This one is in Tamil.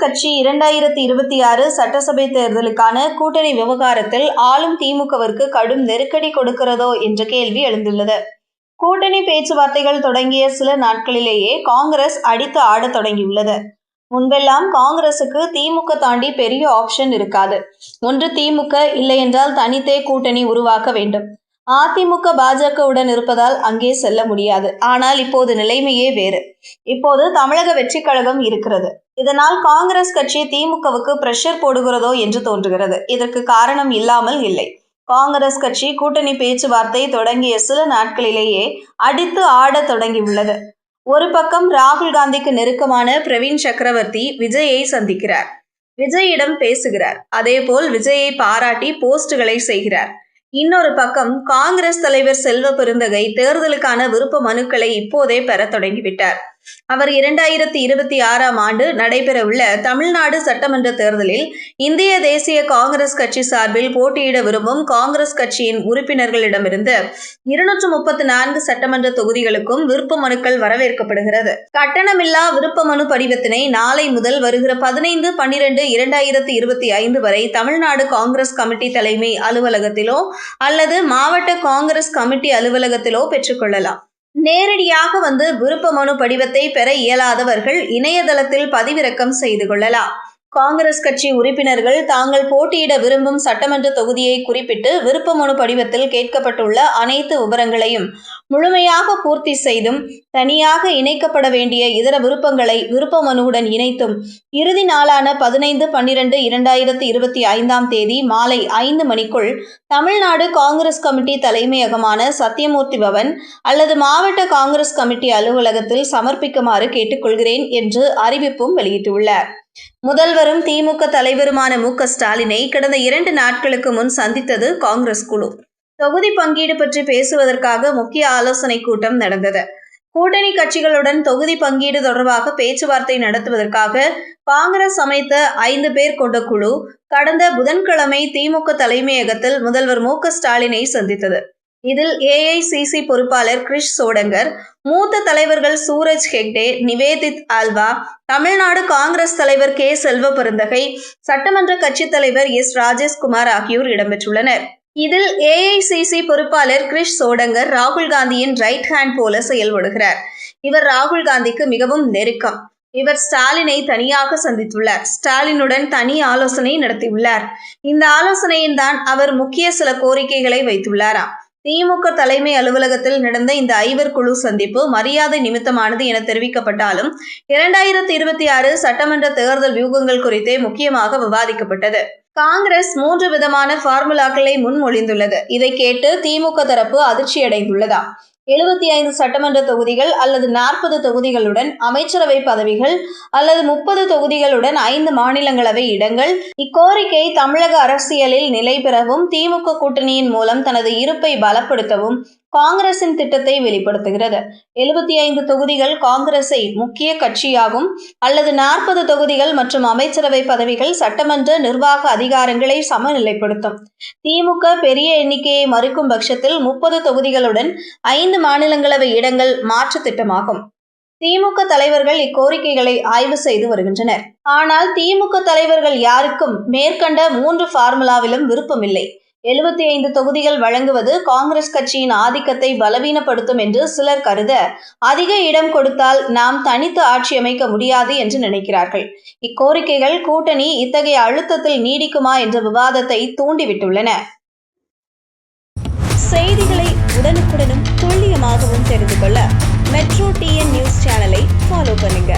கட்சி இரண்டாயிரத்தி இருபத்தி ஆறு சட்டசபை தேர்தலுக்கான கூட்டணி விவகாரத்தில் ஆளும் திமுகவிற்கு கடும் நெருக்கடி கொடுக்கிறதோ என்ற கேள்வி எழுந்துள்ளது. கூட்டணி பேச்சுவார்த்தைகள் தொடங்கிய சில நாட்களிலேயே காங்கிரஸ் அடித்து ஆடத் தொடங்கியுள்ளது. முன்பெல்லாம் காங்கிரசுக்கு திமுக தாண்டி பெரிய ஆப்ஷன் இருக்காது. ஒன்று திமுக இல்லை என்றால் தனித்தே கூட்டணி உருவாக்க வேண்டும். அதிமுக பாஜகவுடன் இருப்பதால் அங்கே செல்ல முடியாது. ஆனால் இப்போது நிலைமையே வேறு. இப்போது தமிழக வெற்றி கழகம் இருக்கிறது. இதனால் காங்கிரஸ் கட்சி திமுகவுக்கு பிரஷர் போடுகிறதோ என்று தோன்றுகிறது. இதற்கு காரணம் இல்லாமல் இல்லை. காங்கிரஸ் கட்சி கூட்டணி பேச்சுவார்த்தை தொடங்கிய சில நாட்களிலேயே அடித்து ஆடத் தொடங்கியுள்ளது. ஒரு பக்கம் ராகுல் காந்திக்கு நெருக்கமான பிரவீன் சக்கரவர்த்தி விஜயை சந்திக்கிறார். விஜயிடம் பேசுகிறார். அதேபோல் விஜயை பாராட்டி போஸ்டுகளை செய்கிறார். இன்னொரு பக்கம் காங்கிரஸ் தலைவர் செல்வ பெருந்தகை தேர்தலுக்கான விருப்ப மனுக்களை இப்போதே பெற தொடங்கிவிட்டார். அவர் இரண்டாயிரத்தி இருபத்தி ஆறாம் ஆண்டு நடைபெறவுள்ள தமிழ்நாடு சட்டமன்ற தேர்தலில் இந்திய தேசிய காங்கிரஸ் கட்சி சார்பில் போட்டியிட விரும்பும் காங்கிரஸ் கட்சியின் உறுப்பினர்களிடமிருந்து இருநூற்று முப்பத்தி நான்கு சட்டமன்ற தொகுதிகளுக்கும் விருப்ப மனுக்கள் வரவேற்கப்படுகிறது. கட்டணமில்லா விருப்ப மனு படிவத்தினை நாளை முதல் வருகிற பதினைந்து பன்னிரண்டு இரண்டாயிரத்தி இருபத்தி ஐந்து வரை தமிழ்நாடு காங்கிரஸ் கமிட்டி தலைமை அலுவலகத்திலோ அல்லது மாவட்ட காங்கிரஸ் கமிட்டி அலுவலகத்திலோ பெற்றுக்கொள்ளலாம் நேரடியாக வந்து விருப்ப மனு படிவத்தை பெற இயலாதவர்கள் இணையதளத்தில் பதிவிறக்கம் செய்து கொள்ளலாம். காங்கிரஸ் கட்சி உறுப்பினர்கள் தாங்கள் போட்டியிட விரும்பும் சட்டமன்ற தொகுதியை குறிப்பிட்டு விருப்ப மனு படிவத்தில் கேட்கப்பட்டுள்ள அனைத்து விவரங்களையும் முழுமையாக பூர்த்தி செய்தும் தனியாக இணைக்கப்பட வேண்டிய இதர விருப்பங்களை விருப்ப மனுவுடன் இணைத்தும் இறுதி நாளான பதினைந்து பன்னிரண்டு இரண்டாயிரத்தி இருபத்தி ஐந்தாம் தேதி மாலை ஐந்து மணிக்குள் தமிழ்நாடு காங்கிரஸ் கமிட்டி தலைமையகமான சத்தியமூர்த்தி பவன் அல்லது மாவட்ட காங்கிரஸ் கமிட்டி அலுவலகத்தில் சமர்ப்பிக்குமாறு கேட்டுக்கொள்கிறேன் என்று அறிவிப்பும் வெளியிட்டுள்ளார். முதல்வரும் திமுக தலைவருமான மு. க. ஸ்டாலினை கடந்த இரண்டு நாட்களுக்கு முன் சந்தித்தது காங்கிரஸ் குழு. தொகுதி பங்கீடு பற்றி பேசுவதற்காக முக்கிய ஆலோசனை கூட்டம் நடந்தது. கூட்டணி கட்சிகளுடன் தொகுதி பங்கீடு தொடர்பாக பேச்சுவார்த்தை நடத்துவதற்காக காங்கிரஸ் அமைத்த ஐந்து பேர் கொண்ட குழு கடந்த புதன்கிழமை திமுக தலைமையகத்தில் முதல்வர் மு. க. ஸ்டாலினை சந்தித்தது. இதில் ஏஐசிசி பொறுப்பாளர் கிரிஷ் சோடங்கர் மூத்த தலைவர்கள் சூரஜ் ஹெக்டே நிவேதித் ஆல்வா தமிழ்நாடு காங்கிரஸ் தலைவர் கே. செல்வ பெருந்தகை சட்டமன்ற கட்சித் தலைவர் எஸ். ராஜேஷ்குமார் ஆகியோர் இடம்பெற்றுள்ளனர். இதில் ஏஐசிசி பொறுப்பாளர் கிரிஷ் சோடங்கர் ராகுல் காந்தியின் ரைட் ஹேண்ட் போல செயல்படுகிறார். இவர் ராகுல் காந்திக்கு மிகவும் நெருக்கம். இவர் ஸ்டாலினை தனியாக சந்தித்துள்ளார். ஸ்டாலினுடன் தனி ஆலோசனை நடத்தியுள்ளார். இந்த ஆலோசனையின் தான் அவர் முக்கிய சில கோரிக்கைகளை வைத்துள்ளாராம். திமுக தலைமை அலுவலகத்தில் நடந்த இந்த ஐவர் குழு சந்திப்பு மரியாதை நிமித்தமானது என தெரிவிக்கப்பட்டாலும் இரண்டாயிரத்தி இருபத்தி ஆறு சட்டமன்ற தேர்தல் வியூகங்கள் குறித்தே முக்கியமாக விவாதிக்கப்பட்டது. காங்கிரஸ் மூன்று விதமான ஃபார்முலாக்களை முன்மொழிந்துள்ளது. இதை கேட்டு திமுக தரப்பு அதிர்ச்சியடைந்துள்ளதா? எழுபத்தி ஐந்து சட்டமன்ற தொகுதிகள் அல்லது நாற்பது தொகுதிகளுடன் அமைச்சரவை பதவிகள் அல்லது முப்பது தொகுதிகளுடன் ஐந்து மாநிலங்களவை இடங்கள். இக்கோரிக்கை தமிழக அரசியலில் நிலை பெறவும் திமுக கூட்டணியின் மூலம் தனது இருப்பை பலப்படுத்தவும் காங்கிரசின் திட்டத்தை வெளிப்படுத்துகிறது. எழுபத்தி ஐந்து தொகுதிகள் காங்கிரஸை முக்கிய கட்சியாகும் அல்லது நாற்பது தொகுதிகள் மற்றும் அமைச்சரவை பதவிகள் சட்டமன்ற நிர்வாக அதிகாரங்களை சமநிலைப்படுத்தும். திமுக பெரிய எண்ணிக்கையை மறுக்கும் பட்சத்தில் முப்பது தொகுதிகளுடன் ஐந்து மாநிலங்களவை இடங்கள் மாற்று திட்டமாகும். திமுக தலைவர்கள் இக்கோரிக்கைகளை ஆய்வு செய்து வருகின்றனர். ஆனால் திமுக தலைவர்கள் யாருக்கும் மேற்கண்ட மூன்று ஃபார்முலாவிலும் விருப்பமில்லை. எழுபத்தி ஐந்து தொகுதிகள் வழங்குவது காங்கிரஸ் கட்சியின் ஆதிக்கத்தை பலவீனப்படுத்தும் என்று சிலர் கருத அதிக இடம் கொடுத்தால் நாம் தனித்து ஆட்சி அமைக்க முடியாது என்று நினைக்கிறார்கள். இக்கோரிக்கைகள் கூட்டணி இத்தகைய அழுத்தத்தில் நீடிக்குமா என்ற விவாதத்தை தூண்டிவிட்டுள்ளன. செய்திகளை உடனுக்குடனும் துல்லியமாகவும் தெரிந்து கொள்ள மெட்ரோ டிஎன் நியூஸ் சேனலை ஃபாலோ பண்ணுங்க.